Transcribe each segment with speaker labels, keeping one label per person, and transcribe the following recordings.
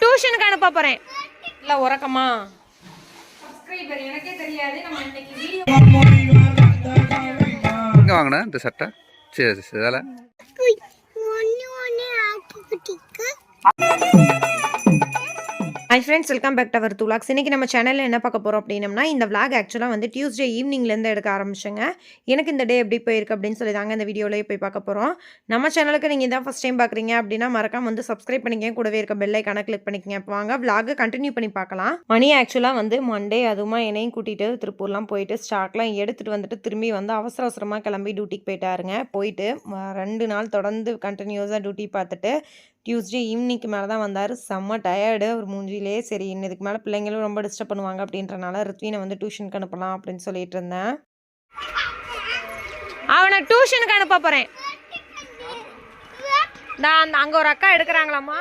Speaker 1: டியூஷனுக்கு அனுப்ப போறேன். இல்ல உறக்கமா? சப்ஸ்கிரைபர் எனக்கே தெரியாது. நம்ம இன்னைக்கு வீடியோ
Speaker 2: எங்கே வாங்கின இந்த சட்டை சரி சரி வேலை.
Speaker 1: Hi friends welcome back to அவர் துலாக்ஸ் இன்றைக்கி நம்ம சேனலில் என்ன பார்க்க போகிறோம் அப்படின்னம்னா இந்த விளாக் ஆக்சுவலாக வந்து டியூஸ்டே ஈவினிங்லேருந்து எடுக்க ஆரம்பிச்சுங்க. எனக்கு இந்த டே எப்படி போயிருக்கு அப்படின்னு சொல்லி தாங்க இந்த வீடியோலேயே போய் பார்க்க போகிறோம் நம்ம சேனலுக்கு நீங்கள் தான் ஃபஸ்ட் டைம் பார்க்குறீங்க அப்படின்னா மறக்காம வந்து சப்ஸ்கிரைப் பண்ணிக்கங்க. கூடவே இருக்க பெல் கணக்கு கிளிக் பண்ணிக்கங்க. இப்போ வாங்க vlog கண்டினியூ பண்ணி பார்க்கலாம். மணி ஆக்சுவலாக வந்து மண்டே அதுவுமா என்னையும் கூட்டிகிட்டு திருப்பூர்லாம் போயிட்டு ஸ்டாக்லாம் எடுத்துகிட்டு வந்துட்டு திரும்பி வந்து அவசர அவசரமாக கிளம்பி டியூட்டிக்கு போயிட்டாருங்க. போயிட்டு ரெண்டு நாள் தொடர்ந்து கண்டினியூஸாக டியூட்டி பார்த்துட்டு டியூஸ்டே ஈவினிங்க்கு மேலே தான் வந்தார். செம்ம டயர்டு அவர் மூஞ்சிலே சரி இன்னும் இதுக்கு மேலே பிள்ளைங்களும் ரொம்ப டிஸ்டர்ப் பண்ணுவாங்க அப்படின்றனால ரித்வீனை வந்து டியூஷனுக்கு அனுப்பலாம் அப்படின்னு சொல்லிட்டு இருந்தேன். அவனை டியூஷனுக்கு அனுப்ப போகிறேன் நான் அங்கே ஒரு அக்கா எடுக்கிறாங்களாம்மா.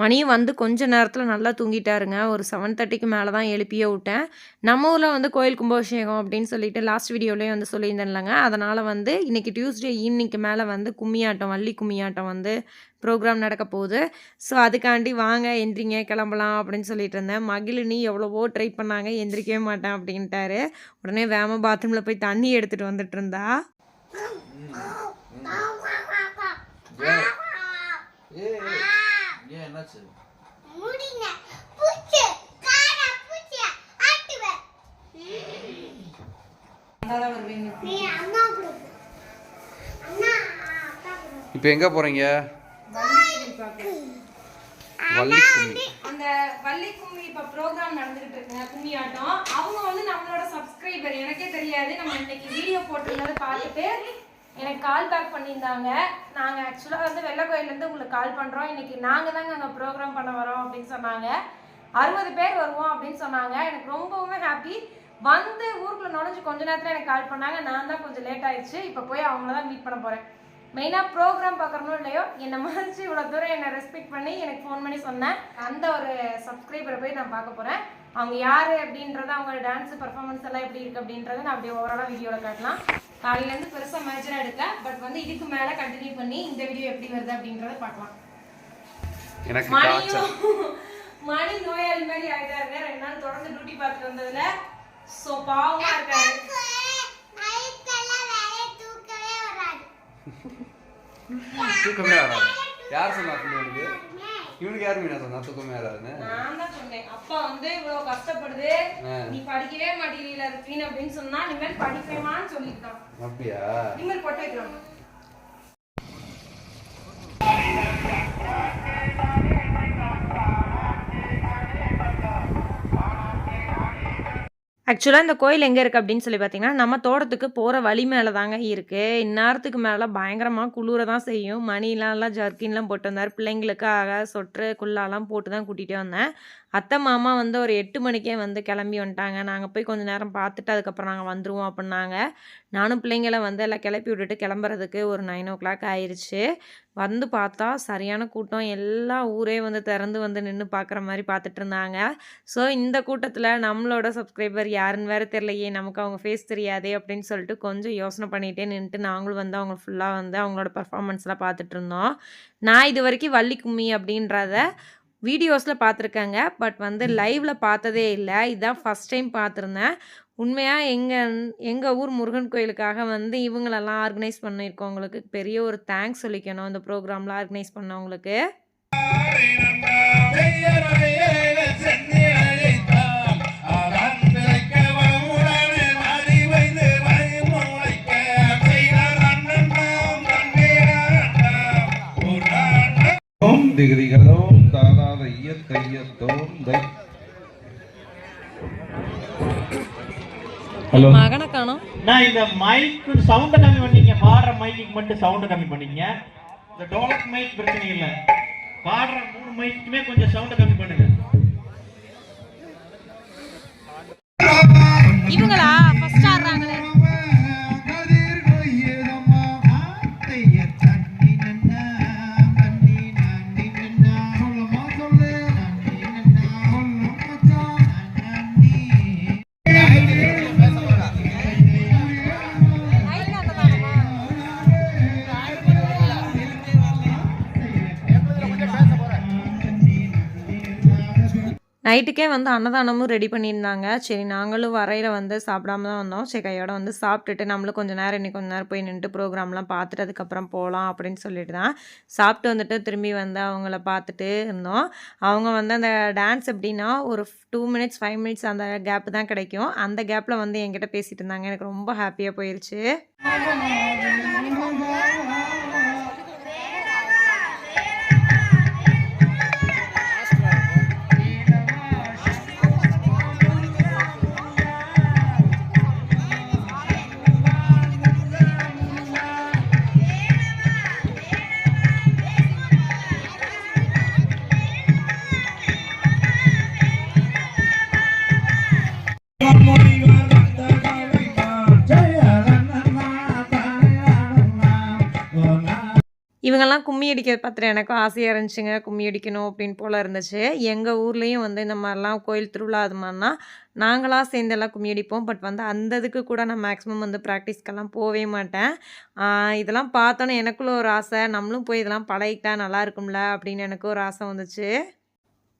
Speaker 1: மணியும் வந்து கொஞ்ச நேரத்தில் நல்லா தூங்கிட்டாருங்க. ஒரு செவன் தேர்ட்டிக்கு மேலே தான் எழுப்பியே விட்டேன். நம்ம ஊரில் வந்து கோயில் கும்பாபிஷேகம் அப்படின்னு சொல்லிட்டு லாஸ்ட் வீடியோலேயே வந்து சொல்லியிருந்தேன்லங்க அதனால் வந்து இன்றைக்கி டியூஸ்டே ஈவினிங்க்கு மேலே வந்து கும்மியாட்டம் வள்ளி கும்மியாட்டம் வந்து ப்ரோக்ராம் நடக்க போகுது. ஸோ அதுக்காண்டி வாங்க எந்திரிங்க கிளம்பலாம் அப்படின்னு சொல்லிட்டு இருந்தேன். மகிழினி எவ்வளவோ ட்ரை பண்ணாங்க எந்திரிக்கவே மாட்டேன் அப்படின்ட்டாரு. உடனே வேம பாத்ரூமில் போய் தண்ணி எடுத்துகிட்டு வந்துட்டு இருந்தா.
Speaker 2: Yeah. என்னாச்சு?
Speaker 3: முடிங்க பூச்சி. கார பூச்சி ஆட்டுவேன் நீ அம்மா கொடுக்கு அண்ணா அப்பா கொடுக்கு
Speaker 2: இப்போ எங்கே போகிறீங்க? வள்ளி கும்மி
Speaker 1: அந்த வள்ளி கும்மி இப்போ ப்ரோக்ராம் நடந்துகிட்டு இருக்குங்க கும்மி ஆட்டம் அவங்க வந்து நம்மளோட சப்ஸ்கிரைபர் எனக்கே தெரியாது. நம்ம இன்னைக்கு வீடியோ போட்டிருந்ததை பார்த்துட்டு எனக்கு கால் பேக் பண்ணியிருந்தாங்க. நாங்கள் ஆக்சுவலாக வந்து வெள்ளை கோயிலேருந்து உங்களுக்கு கால் பண்ணுறோம் இன்றைக்கி நாங்கள் தாங்க அங்கே ப்ரோக்ராம் பண்ண வரோம் அப்படின்னு சொன்னாங்க. அறுபது பேர் வருவோம் அப்படின்னு சொன்னாங்க. எனக்கு ரொம்பவுமே ஹாப்பி வந்து ஊருக்குள்ளே நுழைஞ்சு கொஞ்ச நேரத்தில் எனக்கு கால் பண்ணாங்க. நான் தான் கொஞ்சம் லேட் ஆயிடுச்சு. இப்போ போய் அவங்கள தான் மீட் பண்ண போகிறேன் மெயினாக ப்ரோக்ராம் பார்க்குறனும் இல்லையோ என்னை மதிச்சு இவ்வளோ தூரம் என்னை ரெஸ்பெக்ட் பண்ணி எனக்கு ஃபோன் பண்ணி சொன்னேன் அந்த ஒரு சப்ஸ்கிரைபரை போய் நான் பார்க்க போகிறேன் அவங்க யார் அப்படின்றத அவங்க டான்ஸ் பர்ஃபார்மன்ஸ் எல்லாம் எப்படி இருக்குது அப்படின்றத நான் அப்படியே ஓவராலாக வீடியோவில் காட்டலாம். காலையிலேருந்து பெருசாக மேஜராக எடுக்கல பட் வந்து இதுக்கு மேலே கண்டினியூ பண்ணி இந்த வீடியோ எப்படி வருது அப்படின்றத பார்க்கலாம். மணியும் மணி நோயாளி மாதிரி ஆயிட்டாருங்க ரெண்டு நாள் தொடர்ந்து டியூட்டி பார்த்துட்டு வந்ததுல ஸோ பாவமா இருக்காரு.
Speaker 2: தூக்கமே வராது. யார் சொன்னா இவனுக்கு யார் மீனா சொன்னா தூக்கமே வராதுன்னு.
Speaker 1: நான் தான் சொன்னேன். அப்பா வந்து இவ்வளவு கஷ்டப்படுது. நீ படிக்கவே மாட்டேங்கிறீல இருக்கீன் அப்படின்னு சொன்னா இனிமேல் படிப்பேமான்னு சொல்லிட்டான்
Speaker 2: அப்படியா?
Speaker 1: இனிமேல் போட்டு வைக்கலாம் ஆக்சுவலாக இந்த கோயில் எங்கே இருக்குது அப்படின்னு சொல்லி பார்த்தீங்கன்னா நம்ம தோட்டத்துக்கு போகிற வழி மேலே தாங்க இருக்குது இந்நேரத்துக்கு மேலே பயங்கரமாக குளிர தான் செய்யும். மணிலாம் ஜர்க்கின்லாம் போட்டு வந்தார். பிள்ளைங்களுக்காக சொட்ரு குல்லாலாம் போட்டு தான் கூட்டிகிட்டே வந்தேன். அத்தை மாமா வந்து ஒரு எட்டு மணிக்கே வந்து கிளம்பி வந்துட்டாங்க. நாங்கள் போய் கொஞ்சம் நேரம் பார்த்துட்டு அதுக்கப்புறம் நாங்கள் வந்துடுவோம் அப்படின்னாங்க. நானும் பிள்ளைங்கள வந்து எல்லாம் கிளப்பி விட்டுட்டு கிளம்புறதுக்கு ஒரு நைன் ஓ கிளாக் ஆயிடுச்சு வந்து பார்த்தா சரியான கூட்டம். எல்லா ஊரே வந்து திறந்து வந்து நின்று பார்க்குற மாதிரி பார்த்துட்டு இருந்தாங்க. ஸோ இந்த கூட்டத்தில் நம்மளோட சப்ஸ்கிரைபர் யாருன்னு வேறு தெரியலையே. நமக்கு அவங்க ஃபேஸ் தெரியாதே அப்படின்னு சொல்லிட்டு கொஞ்சம் யோசனை பண்ணிகிட்டே நின்றுட்டு நாங்களும் வந்து அவங்க ஃபுல்லாக வந்து அவங்களோட பர்ஃபார்மன்ஸ்லாம் பார்த்துட்டு இருந்தோம். நான் இது வரைக்கும் வள்ளி கும்மி அப்படின்றத வீடியோஸில் பார்த்துருக்கேங்க பட் வந்து லைவில் பார்த்ததே இல்லை. இதுதான் ஃபஸ்ட் டைம் பார்த்துருந்தேன் உண்மையாக எங்கள் எங்கள் ஊர் முருகன் கோயிலுக்காக வந்து இவங்களெல்லாம் ஆர்கனைஸ் பண்ணியிருக்கவங்களுக்கு பெரிய ஒரு தேங்க்ஸ் சொல்லிக்கணும் இந்த ப்ரோக்ராம்லாம் ஆர்கனைஸ் பண்ணவங்களுக்கு.
Speaker 4: ஓம் திகதிகளோம் தாதாத இயற்கையத்தோம் தை ஹலோ.
Speaker 1: மகனை காணும்.
Speaker 5: நான் இந்த மைக்கு சவுண்டை கம்மி பண்ணீங்க. பாடுற மைக்கு மட்டும் சவுண்டை கம்மி பண்ணீங்க. இந்த டோலக் மைக் பிரச்சனை இல்லை. பாடுற மூணு மைக்குமே கொஞ்சம் சவுண்டை கம்மி பண்ணுங்க.
Speaker 1: இவங்களா? ஃபர்ஸ்ட் ஆடுறாங்களே. நைட்டுக்கே வந்து அன்னதானமும் ரெடி பண்ணியிருந்தாங்க. சரி நாங்களும் வரையில் வந்து சாப்பிடாம தான் வந்தோம். சரி கையோட வந்து சாப்பிட்டுட்டு நம்மளும் கொஞ்சம் நேரம் இன்னைக்கு கொஞ்ச நேரம் போய் நின்றுட்டு ப்ரோக்ராம்லாம் பார்த்துட்டு அதுக்கப்புறம் போகலாம் அப்படின்னு சொல்லிட்டு தான் சாப்பிட்டு வந்துட்டு திரும்பி வந்து அவங்கள பார்த்துட்டு இருந்தோம். அவங்க வந்து அந்த டான்ஸ் எப்படின்னா ஒரு டூ மினிட்ஸ் ஃபைவ் மினிட்ஸ் அந்த கேப் தான் கிடைக்கும். அந்த கேப்பில் வந்து என்கிட்ட பேசிகிட்டு இருந்தாங்க. எனக்கு ரொம்ப ஹாப்பியாக போயிடுச்சு இவங்கெல்லாம் கும்மி அடிக்க பார்த்துட்டு எனக்கும் ஆசையாக இருந்துச்சுங்க கும்மி அடிக்கணும் அப்படின்னு போல் இருந்துச்சு. எங்கள் ஊர்லேயும் வந்து இந்த மாதிரிலாம் கோயில் திருவிழா அது மாதிரினா நாங்களாக சேர்ந்தெல்லாம் கும்மி அடிப்போம். பட் வந்து அந்த இதுக்கு கூட நான் மேக்ஸிமம் வந்து ப்ராக்டிஸ்க்கெல்லாம் போகவே மாட்டேன். இதெல்லாம் பார்த்தோன்னே எனக்குள்ள ஒரு ஆசை. நம்மளும் போய் இதெல்லாம் பழகிட்டா நல்லா இருக்கும்ல அப்படின்னு எனக்கு ஒரு ஆசை வந்துச்சு.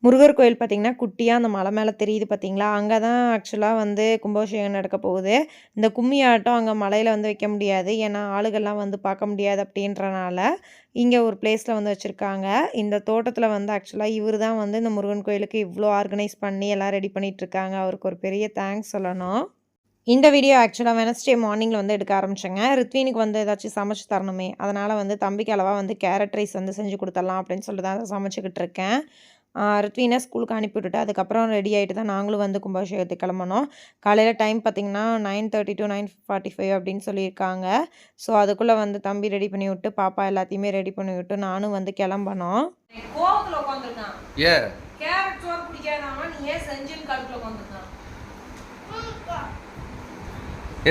Speaker 1: முருகர் கோயில் பார்த்திங்கன்னா குட்டியாக அந்த மலை மேலே தெரியுது பார்த்தீங்களா? அங்கே தான் ஆக்சுவலாக வந்து கும்பாபிஷேகம் நடக்க போகுது. இந்த கும்மி ஆட்டம் அங்கே மலையில் வந்து வைக்க முடியாது. ஏன்னா ஆளுகள்லாம் வந்து பார்க்க முடியாது அப்படின்றனால இங்கே ஒரு பிளேஸில் வந்து வச்சுருக்காங்க. இந்த தோட்டத்தில் வந்து ஆக்சுவலாக இவர் தான் வந்து இந்த முருகன் கோயிலுக்கு இவ்வளோ ஆர்கனைஸ் பண்ணி எல்லாம் ரெடி பண்ணிகிட்ருக்காங்க அவருக்கு ஒரு பெரிய தேங்க்ஸ் சொல்லணும். இந்த வீடியோ ஆக்சுவலாக வெனஸ்டே மார்னிங்கில் வந்து எடுக்க ஆரம்பிச்சேங்க. ரித்வீனுக்கு வந்து ஏதாச்சும் சமைச்சு தரணுமே. அதனால் வந்து தம்பிக்கு அளவாக வந்து கேரட் ரைஸ் வந்து செஞ்சு கொடுத்துடலாம் அப்படின்னு சொல்லிட்டு தான் சமைச்சிக்கிட்டு இருக்கேன். ரித்வீனை ஸ்கூலுக்கு அனுப்பி விட்டுட்டு அதுக்கப்புறம் ரெடி ஆகிட்டு தான் நாங்களும் வந்து கும்பாபிஷேகத்துக்கு கிளம்பணும். காலையில் டைம் பார்த்திங்கன்னா nine thirty to nine forty five அப்படின்னு சொல்லியிருக்காங்க. ஸோ அதுக்குள்ளே வந்து தம்பி ரெடி பண்ணி விட்டு பாப்பா எல்லாத்தையுமே ரெடி பண்ணி விட்டு நானும் வந்து கிளம்பணும்.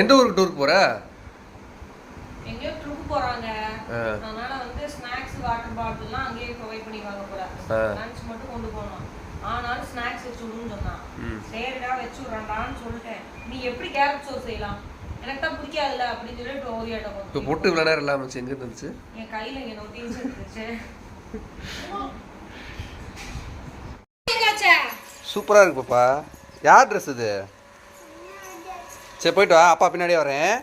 Speaker 2: எந்த ஊருக்கு டூருக்கு போற?
Speaker 1: எங்கேயோ ட்ரிப் போகிறாங்க
Speaker 2: ஆ.
Speaker 1: அதனால வந்து ஸ்நாக்ஸ் வாட்டர் பாட்டில்லாம் அங்கேயே ப்ரொவைட் பண்ணிடுவாங்க போல. லஞ்ச் மட்டும் கொண்டு போகணும். ஆனாலும் ஸ்நாக்ஸ் வச்சு விடுன்னு சொன்னான். சரிடா வச்சு விட்றான்டான்னு சொல்லிட்டேன். நீ எப்படி கேரட் சோறு செய்யலாம்? எனக்கு தான் பிடிக்காதுல்ல அப்படின்னு சொல்லிட்டு ஓரியாட்ட
Speaker 2: இப்போ பொட்டு இவ்வளோ நேரம் இல்லாமல் எங்கே இருந்துச்சு.
Speaker 1: என் கையில இங்க நோட்டீஸ் இருந்துச்சு
Speaker 2: சூப்பராக இருக்கு பாப்பா. யார் ட்ரெஸ் இது? சரி போயிட்டு வா. அப்பா பின்னாடியே வரேன்.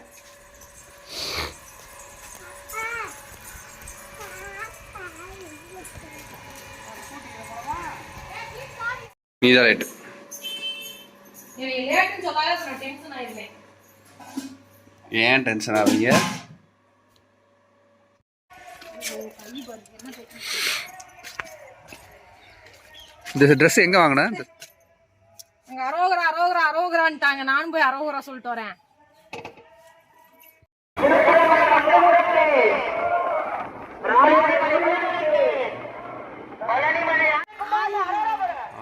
Speaker 2: நீதான்
Speaker 1: டென்ஷன் ஆயிருந்தேன்
Speaker 2: ஏன் டென்ஷன் ஆவீங்க? இந்த ட்ரெஸ் எங்கே வாங்கின?
Speaker 1: அங்க அரோகரா அரோகரா அரோகரான்ட்டாங்க. நானும் போய் அரோகரா சொல்லிட்டு வரேன்.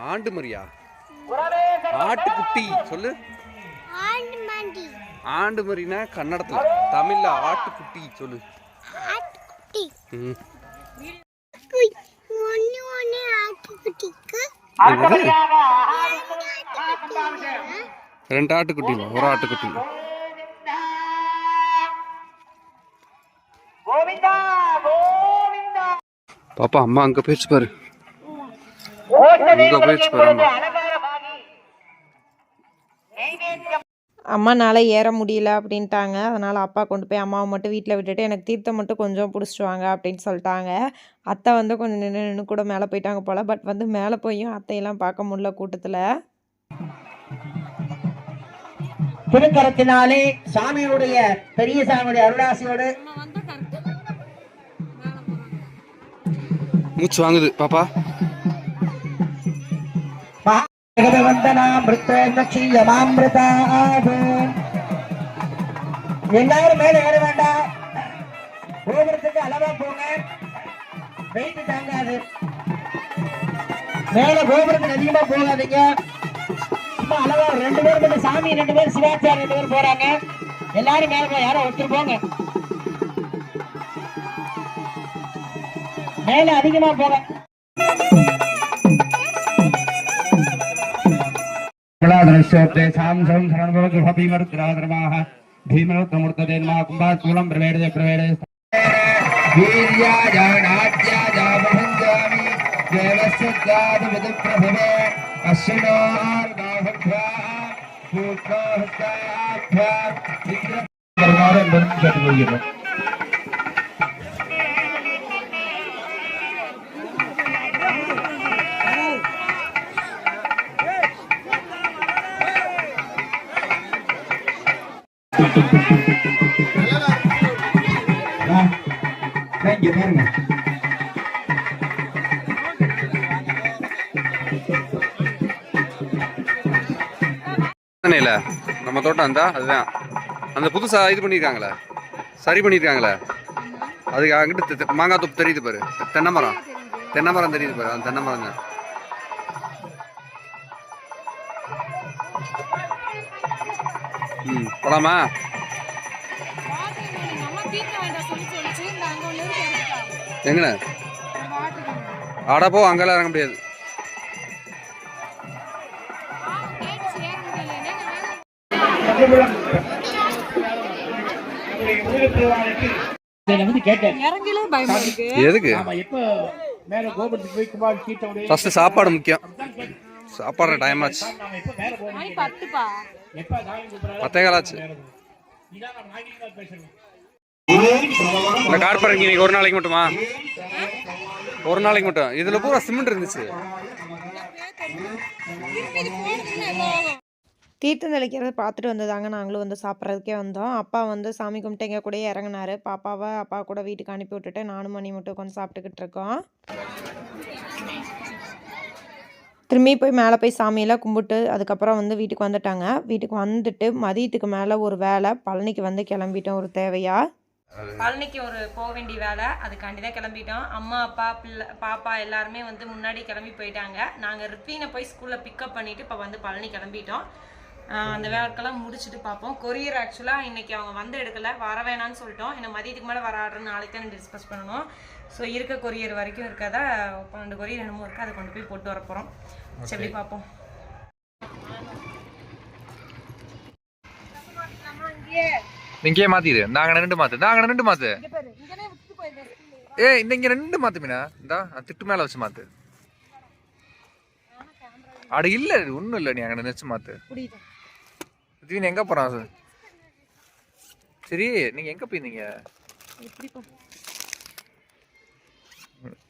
Speaker 2: ஆண்டு மரியா ஆட்டுக்குட்டி சொல்லு.
Speaker 3: ஆண்டு
Speaker 2: மரினா கன்னடத்துல. தமிழ்ல ஆட்டுக்குட்டி சொல்லு? ரெண்டு ஆட்டுக்குட்டி ஒரு ஆட்டுக்குட்டி பாப்பா அம்மா அங்க போயிடுச்சு பாரு அங்க போயிடுச்சு பாரு அம்மா
Speaker 1: அம்மானால ஏற முடியல அப்படின்ட்டாங்க. அதனால் அப்பா கொண்டு போய் அம்மாவை மட்டும் வீட்டில் விட்டுட்டு எனக்கு தீர்த்தம் மட்டும் கொஞ்சம் பிடிச்சிட்டு வாங்க அப்படின்னு சொல்லிட்டாங்க. அத்தை வந்து கொஞ்சம் நின்று நின்று கூட மேலே போயிட்டாங்க போல். பட் வந்து மேலே போயும் அத்தையெல்லாம் பார்க்க முடியல கூட்டத்தில்.
Speaker 6: திருக்கரத்தினாலே சாமியுடைய பெரிய சாமியுடைய அருளாசியோடு.
Speaker 2: மூச்சு வாங்குது பாப்பா.
Speaker 6: எல்லாரும் மேல ஏற வேண்டாம் கோபுரத்துக்கு அளவா போங்க வெயிட் தாங்காது மேல கோபுரத்துக்கு அதிகமா போகாதீங்க சும்மா அளவா ரெண்டு பேர் மட்டும் சாமி ரெண்டு பேர் சிவாச்சாரி ரெண்டு பேர் போறாங்க எல்லாரும் மேல போய் யாரோ ஒருத்தர் போங்க மேல அதிகமா போங்க ధనుష్యోబ్దే సాం సం శరణభవ గృహ
Speaker 4: భీమరుద్రాధర్మాః భీమరుద్రమూర్తదే నమః కుంభాశూలం ప్రవేడయ ప్రవేడయ இங்க பாருங்க
Speaker 2: நம்ம தோட்டம் இருந்தா அதுதான். அந்த புதுசா இது பண்ணியிருக்காங்களே. சரி பண்ணியிருக்காங்களே. அதுக்கு அங்கிட்டு மாங்காய் தோப்பு தெரியுது பாரு. தென்னை மரம். தென்னை மரம் தெரியுது பாரு. அந்த தென்னை மரம் தான் ம் போலாமா? எங்கண்ணே ஆடா போ அங்கெல்லாம் இறங்க முடியாது.
Speaker 6: இதை வந்து கேட்டேன்
Speaker 1: இறங்கலே பயமா இருக்கு.
Speaker 2: எதுக்கு? ஃபர்ஸ்ட் சாப்பாடு முக்கியம். சாப்பாடு டைம் ஆச்சு. பத்தே இந்த கார் பார்க்கிங் இன்னைக்கு ஒரு நாளைக்கு மட்டுமா? ஒரு நாளைக்கு மட்டும். இதுல பூரா சிமெண்ட் இருந்துச்சு.
Speaker 1: தீர்த்தம் தெளிக்கிறத பார்த்துட்டு வந்ததாங்க நாங்களும் வந்து சாப்பிட்றதுக்கே வந்தோம். அப்பா வந்து சாமி கும்பிட்டு எங்கள் கூடயே இறங்குனாரு. பாப்பாவை அப்பா கூட வீட்டுக்கு அனுப்பி விட்டுட்டு நானும் மணி மட்டும் உட்காந்து சாப்பிட்டுக்கிட்டு இருக்கோம். திரும்பி போய் மேலே போய் சாமியெல்லாம் கும்பிட்டு அதுக்கப்புறம் வந்து வீட்டுக்கு வந்துட்டாங்க. வீட்டுக்கு வந்துட்டு மதியத்துக்கு மேலே ஒரு வேலை. பழனிக்கு வந்து கிளம்பிட்டோம் ஒரு தேவையா? பழனிக்கு ஒரு போக வேண்டிய வேலை. அதுக்காண்டி தான் கிளம்பிட்டோம். அம்மா அப்பா பிள்ளை பாப்பா எல்லாருமே வந்து முன்னாடி கிளம்பி போயிட்டாங்க. நாங்கள் ரித்வீனை போய் ஸ்கூலில் பிக்கப் பண்ணிவிட்டு இப்போ வந்து பழனி கிளம்பிட்டோம். அந்த வேலைக்கெல்லாம் முடிச்சுட்டு பார்ப்போம் கொரியர் ஆக்சுவலாக இன்னைக்கு அவங்க வந்து எடுக்கல. வர வேணாம்னு சொல்லிட்டோம். ஏன்னா மதியத்துக்கு மேலே வர ஆர்டர் நாளைக்கு தான் டிஸ்கஸ் பண்ணணும். ஸோ இருக்க கொரியர் வரைக்கும் இருக்காத? பன்னெண்டு கொரியர் என்னமோ இருக்குது அதை கொண்டு போய் போட்டு வர போகிறோம் சரி பார்ப்போம்?
Speaker 7: இங்கே மாத்திடு. நாங்க ரெண்டு மாத்து. நாங்க ரெண்டு மாத்து. ஏ இந்த இங்க ரெண்டு மாத்து மீனா. இந்தா திட்டு மேல வச்சு மாத்து. அட இல்ல ஒண்ணும் இல்ல. நீ அங்க நினைச்சு மாத்து. திடீர்னு எங்க போறான்? சரி நீங்க எங்க போயிருந்தீங்க?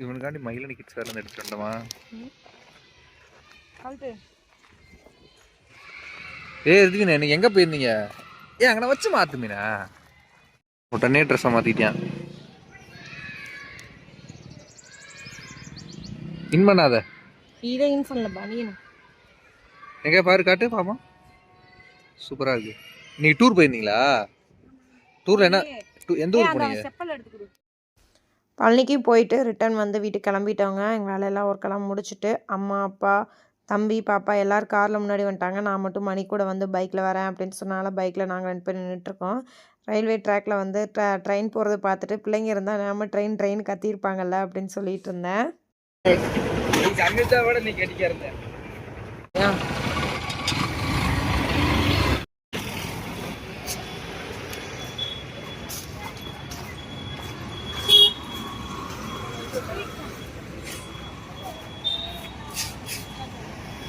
Speaker 7: இவனுக்காண்டி மயிலனி கிட்ஸ் வேலை எடுத்துட்டு வந்தோமா ஏ இதுக்கு நீங்க எங்க போயிருந்தீங்க? ஏ அங்கன வச்சு மாத்து மீனா. உடனே ட்ரெஸ்ஸை மாத்திட்டியான். இன் பண்ணாத.
Speaker 1: இதை இன் பண்ணல பனியன்
Speaker 7: எங்க பாரு காட்டு பாமா சூப்பரா இருக்கு. நீ டூர் போயிருந்தீங்களா? டூர்ல என்ன எந்த ஊர் போனீங்க?
Speaker 1: பழனிக்கு போயிட்டு ரிட்டன் வந்து வீட்டுக்கு கிளம்பிட்டோங்க. எங்கள் வேலையெல்லாம் ஒர்க்கெல்லாம் முடிச்சுட்டு அம்மா அப்பா தம்பி பாப்பா எல்லோரும் காரில் முன்னாடி வந்துட்டாங்க. நான் மட்டும் மணி கூட வந்து பைக்கில் வரேன் அப்படின்னு சொன்னால பைக்கில் நாங்கள் ரெண்டு பேர் நின்றுட்டுருக்கோம் ரயில்வே ட்ராக்ல வந்து ட்ர ட்ரெயின் போகிறத பார்த்துட்டு பிள்ளைங்க இருந்தால் நம்ம ட்ரெயின் ட்ரெயின் கத்தியிருப்பாங்கல்ல அப்படின்னு சொல்லிட்டு இருந்தேன்.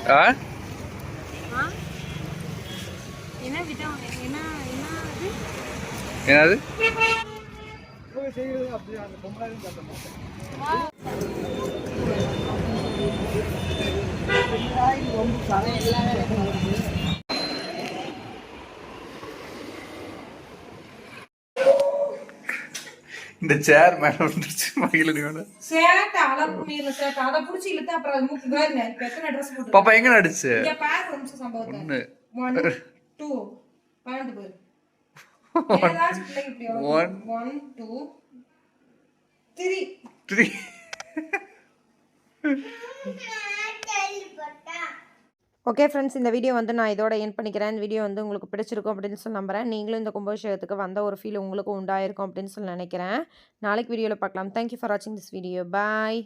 Speaker 2: விட நீ கட்டிக்க இருந்த
Speaker 7: ஆ என்னது இந்த சேர் மேல வந்துருச்சு மகிழனி மேல
Speaker 1: சேட்டை அளவு மீறின சேட்டை அதை பிடிச்சி இழுத்து அப்புறம் அது மூக்கு பாருங்க இப்போ எத்தனை ட்ரெஸ் போட்டு
Speaker 7: பாப்பா எங்க நடிச்சு?
Speaker 1: இங்க பாரு ஒரு நிமிஷம் சம்பவத்தை.
Speaker 7: ஒண்ணு.
Speaker 1: ஒன் டூ பன்னெண்டு பேர் ஏதாச்சும் பிள்ளைங்க இப்படி
Speaker 7: One.
Speaker 1: One two three
Speaker 7: three
Speaker 1: okay friends இந்த வீடியோ வந்து நான் இதோட என் பண்ணிக்கிறேன். இந்த வீடியோ வந்து உங்களுக்கு பிடிச்சிருக்கும் அப்படின்னு சொல்லி நம்புறேன். நீங்களும் இந்த கும்பாபிஷேகத்துக்கு வந்த ஒரு ஃபீல் உங்களுக்கு உண்டாயிருக்கும் அப்படின்னு சொல்லி நினைக்கிறேன். நாளைக்கு வீடியோவில் பார்க்கலாம். தேங்க்யூ ஃபார் வாட்சிங் திஸ் வீடியோ பாய்